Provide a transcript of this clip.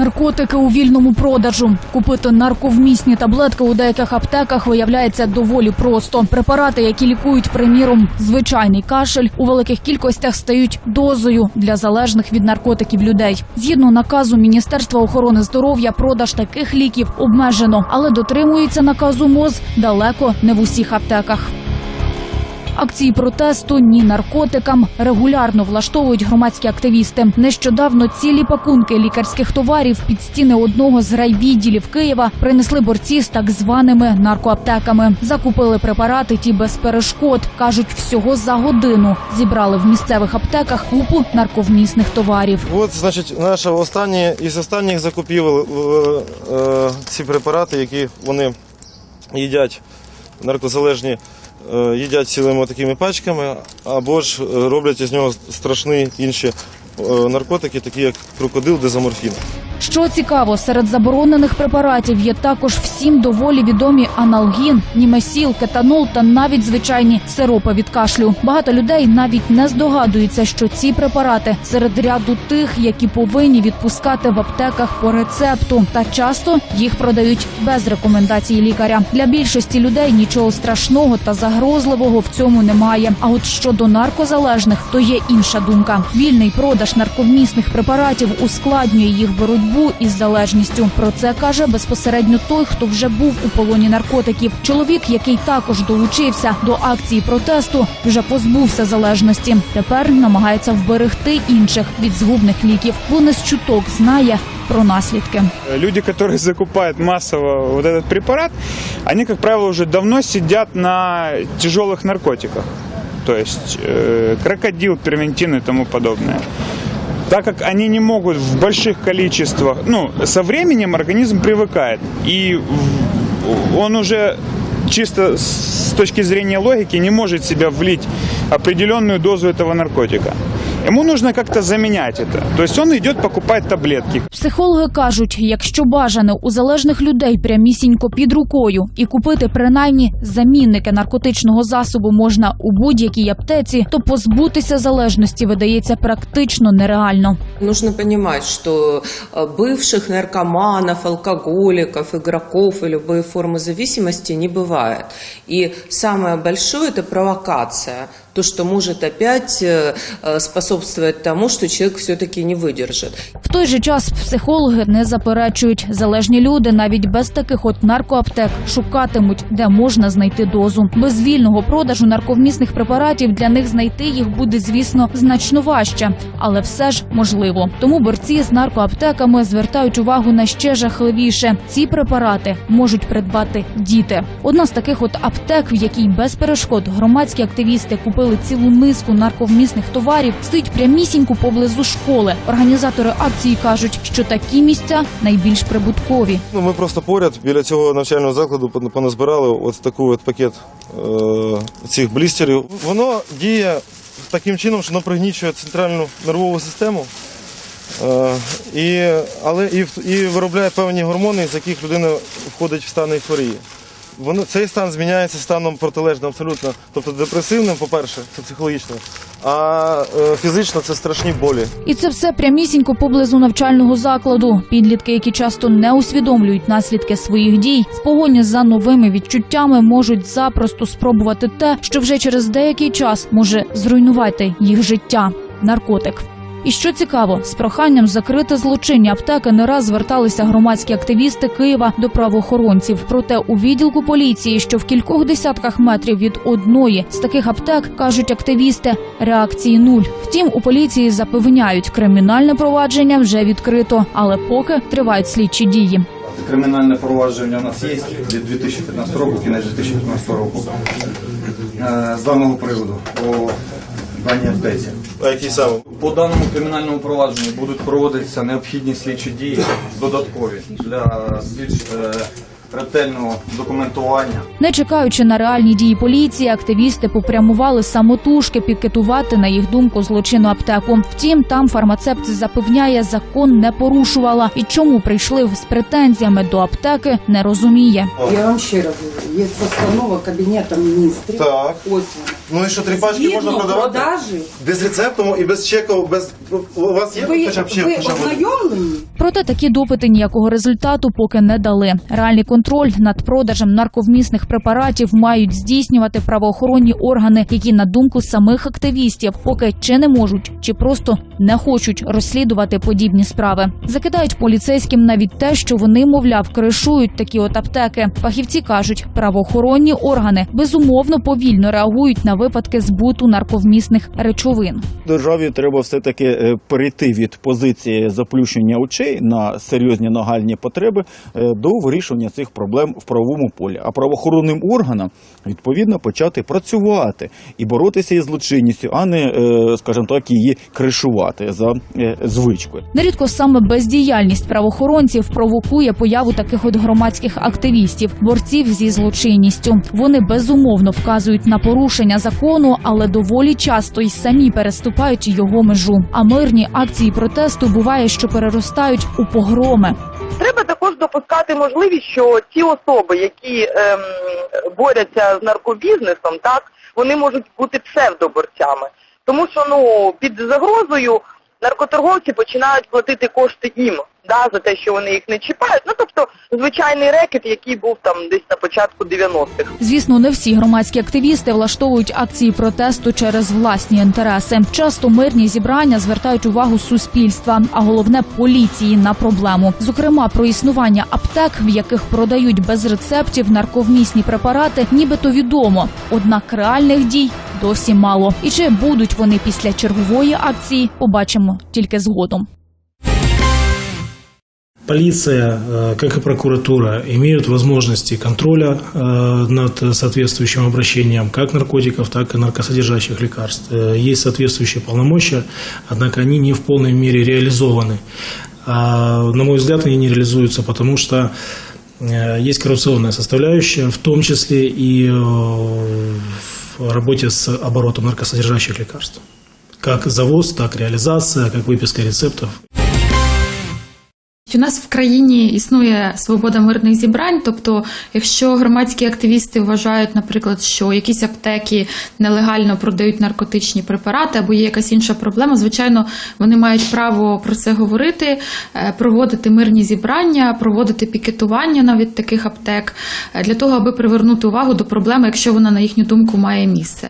Наркотики у вільному продажу. Купити нарковмісні таблетки у деяких аптеках виявляється доволі просто. Препарати, які лікують, приміром, звичайний кашель, у великих кількостях стають дозою для залежних від наркотиків людей. Згідно наказу Міністерства охорони здоров'я, продаж таких ліків обмежено, але дотримується наказу МОЗ далеко не в усіх аптеках. Акції протесту ні наркотикам регулярно влаштовують громадські активісти. Нещодавно цілі пакунки лікарських товарів під стіни одного з райвідділів Києва принесли борці з так званими наркоаптеками. Закупили препарати ті без перешкод. кажуть, всього за годину зібрали в місцевих аптеках купу нарковмісних товарів. От, значить, наша остання із останніх закупівель е, е, ці препарати, які вони їдять, наркозалежні, їдять цілими такими пачками, або ж е, роблять із нього страшні інші е, наркотики, такі як крокодил, дезоморфін. Що цікаво, серед заборонених препаратів є також всім доволі відомі аналгін, німесіл, кетанол та навіть звичайні сиропи від кашлю. Багато людей навіть не здогадуються, що ці препарати серед ряду тих, які повинні відпускати в аптеках по рецепту, та часто їх продають без рекомендації лікаря. Для більшості людей нічого страшного та загрозливого в цьому немає. А от щодо наркозалежних, то є інша думка. Вільний продаж нарковмісних препаратів ускладнює їх боротьбу із залежністю. Про це каже безпосередньо той, хто вже був у полоні наркотиків. Чоловік, який також долучився до акції протесту, вже позбувся залежності. Тепер намагається вберегти інших від згубних ліків, бо не з чуток знає про наслідки. Люди, которые закупают массово вот этот препарат, они, как правило, уже давно сидят на тяжелых наркотиках. То есть э, крокодил, первентин и тому подобное. Так как они не могут в больших количествах, ну, со временем организм привыкает. И он уже чисто с точки зрения логики не может себя влить определенную дозу этого наркотика. Ему нужно как-то заменять это. То есть он идет покупать таблетки. Психологи кажуть, якщо бажане у залежних людей прямісінько під рукою і купити принаймні замінники наркотичного засобу можна у будь-якій аптеці, то позбутися залежності видається практично нереально. Нужно понимать, что э, бывших наркоманов, алкоголиков, игроков и любые формы зависимости не бывает. И самое большое – это провокация. То, что может опять э, э, способствовать тому, что человек все-таки не выдержит. В той же час психологи не заперечують, залежні люди навіть без таких от наркоаптек шукатимуть, де можна знайти дозу. Без вільного продажу нарковмісних препаратів для них знайти їх буде, звісно, значно важче, але все ж можливо. Тому борці з наркоаптеками звертають увагу на ще жахливіше. Ці препарати можуть придбати діти. Одна з таких от аптек, в якій без перешкод громадські активісти купили цілу низку нарковмісних товарів, стоїть прямісінько поблизу школи. Організатори акції кажуть, що такі місця найбільш прибуткові. Ну, ми просто поряд біля цього навчального закладу поназбирали от такий от пакет е, цих блістерів. Воно діє таким чином, що воно пригнічує центральну нервову систему. Е, і, але і, і виробляє певні гормони, з яких людина входить в стан ейфорії. Воно, цей стан зміняється станом протилежним абсолютно. Тобто депресивним, по-перше, це психологічно, а е, фізично це страшні болі. І це все прямісінько поблизу навчального закладу. Підлітки, які часто не усвідомлюють наслідки своїх дій, в погоні за новими відчуттями можуть запросто спробувати те, що вже через деякий час може зруйнувати їх життя наркотик. І що цікаво, з проханням закрити злочинні аптеки не раз зверталися громадські активісти Києва до правоохоронців. Проте у відділку поліції, що в кількох десятках метрів від одної з таких аптек, кажуть активісти, реакції нуль. Втім, у поліції запевняють, кримінальне провадження вже відкрито, але поки тривають слідчі дії. Кримінальне провадження у нас є від 2015 року, кінець 2015 року. Е, З даного приводу по даній аптеці. А які саме? По даному кримінальному провадженню будуть проводитися необхідні слідчі дії додаткові для більш е, ретельного документування. Не чекаючи на реальні дії поліції, активісти попрямували самотужки пікетувати, на їх думку, злочинну аптеку. Втім, там фармацепт запевняє, закон не порушувала і чому прийшли з претензіями до аптеки, не розуміє. Я вам ще раз говорю, є постанова Кабінету міністрів. Так. Ось вона. Ну і що, три пачки можна Згідно продавати? продажі. Без рецепту і без чеку, без... У вас є Ви, хоча б чек? ви хоча б один? ознайомлені? Проте такі допити ніякого результату поки не дали. Реальний контроль над продажем нарковмісних препаратів мають здійснювати правоохоронні органи, які на думку самих активістів поки чи не можуть, чи просто не хочуть розслідувати подібні справи. Закидають поліцейським навіть те, що вони, мовляв, кришують такі от аптеки. Фахівці кажуть, правоохоронні органи безумовно повільно реагують на випадки збуту нарковмісних речовин. Державі треба все таки перейти від позиції заплющення очей на серйозні нагальні потреби е, до вирішення цих проблем в правовому полі. А правоохоронним органам відповідно почати працювати і боротися із злочинністю, а не, е, скажімо так, її кришувати за е, звичкою. Нерідко саме бездіяльність правоохоронців провокує появу таких от громадських активістів, борців зі злочинністю. Вони безумовно вказують на порушення закону, але доволі часто й самі переступають його межу. А мирні акції протесту буває, що переростають у погроми. Треба також допускати можливість, що ті особи, які ем, борються з наркобізнесом, так вони можуть бути псевдоборцями, тому що ну під загрозою наркоторговці починають платити кошти їм, да, за те, що вони їх не чіпають. Ну тобто звичайний рекет, який був там десь на початку 90-х. Звісно, не всі громадські активісти влаштовують акції протесту через власні інтереси. Часто мирні зібрання звертають увагу суспільства, а головне поліції на проблему. Зокрема, про існування аптек, в яких продають без рецептів нарковмісні препарати, нібито відомо. Однак реальних дій досі мало. І чи будуть вони після чергової акції, побачимо тільки згодом. Полиция, э, как и прокуратура, имеют возможности контроля э, над соответствующим обращением как наркотиков, так и наркосодержащих лекарств. Э, Есть соответствующие полномочия, однако они не в полной мере реализованы. А, На мой взгляд, они не реализуются, потому что э, есть коррупционная составляющая, в том числе и э, работе с оборотом наркосодержащих лекарств. Как завоз, так реализация, как выписка рецептов. У нас в країні існує свобода мирних зібрань. Тобто, якщо громадські активісти вважають, наприклад, що якісь аптеки нелегально продають наркотичні препарати або є якась інша проблема, звичайно, вони мають право про це говорити, е, проводити мирні зібрання, проводити пікетування навіть таких аптек е, для того, аби привернути увагу до проблеми, якщо вона на їхню думку має місце.